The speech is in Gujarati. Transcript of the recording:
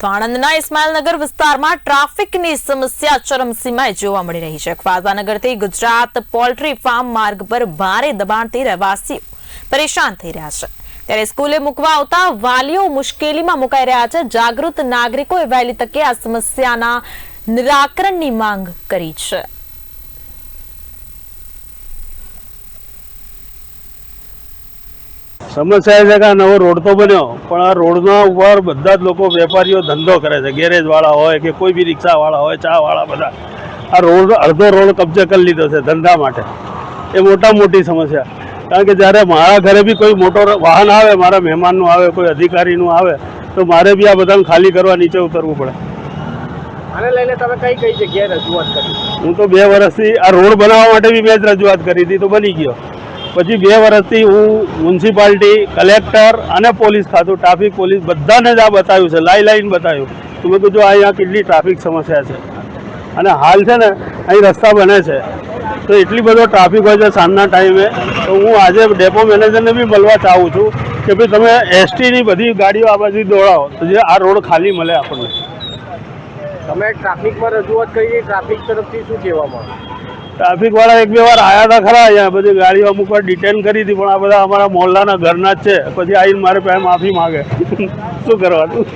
તો આણંદના ઇસ્માઇલનગર વિસ્તારમાં ટ્રાફિકની સમસ્યા ચરમસીમાએ જોવા મળી રહી છે. ખ્વાઝાનગરથી ગુજરાત પોલ્ટ્રી ફાર્મ માર્ગ પર ભારે દબાણથી રહેવાસીઓ પરેશાન થઈ રહ્યા છે. ત્યારે સ્કૂલે મૂકવા આવતા વાલીઓ મુશ્કેલીમાં મુકાઈ રહ્યા છે. જાગૃત નાગરિકોએ વહેલી તકે આ સમસ્યાના નિરાકરણની માંગ કરી છે. સમસ્યા એ છે કે આ નવો રોડ તો બન્યો પણ આ રોડના ઉપર બધા જ લોકો વેપારીઓ ધંધો કરે છે. ગેરેજવાળા હોય કે કોઈ બી રિક્ષાવાળા હોય ચા વાળા બધા. આ રોડ અડધો રોડ કબજે કરી લીધો છે ધંધા માટે. એ મોટા મોટી સમસ્યા. કારણ કે જ્યારે મારા ઘરે બી કોઈ મોટો વાહન આવે મારા મહેમાનનું આવે કોઈ અધિકારીનું આવે તો મારે બી આ બધાને ખાલી કરવા નીચે ઉતરવું પડે. આને લઈને તમે કઈ કઈ જગ્યાએ રજૂઆત કરી? હું તો બે વર્ષથી આ રોડ બનાવવા માટે બી મેં જ રજૂઆત કરી હતી તો બની ગયો. પછી બે વર્ષથી હું મ્યુનિસિપાલિટી, કલેક્ટર અને પોલીસ ખાતું, ટ્રાફિક પોલીસ બધાને જ આ બતાવ્યું છે, લાઈ લાઈન બતાવ્યું. તો મેં કીધું અહીંયા કેટલી ટ્રાફિક સમસ્યા છે? અને હાલ છે ને, અહીં રસ્તા બને છે. તો એટલી બધો ટ્રાફિક હોય છે સાંજના ટાઈમે. તો હું આજે ડેપો મેનેજરને બી મળવા ચાહું છું કે ભાઈ તમે એસટીની બધી ગાડીઓ આ બાજુ દોડાવો. તો જે આ રોડ ખાલી મળે આપણને. તમે ટ્રાફિકમાં રજૂઆત કરી ટ્રાફિક તરફથી શું કહેવામાં ટ્રાફિક વાળા એક બે વાર આયા હતા ખરા અહીંયા. બધી ગાડીઓ અમુક વાર ડિટેન કરી હતી, પણ આ બધા અમારા મોહલ્લાના ઘરના જ છે. પછી આવીને મારે પાસે માફી માગે. શું કરવાનું?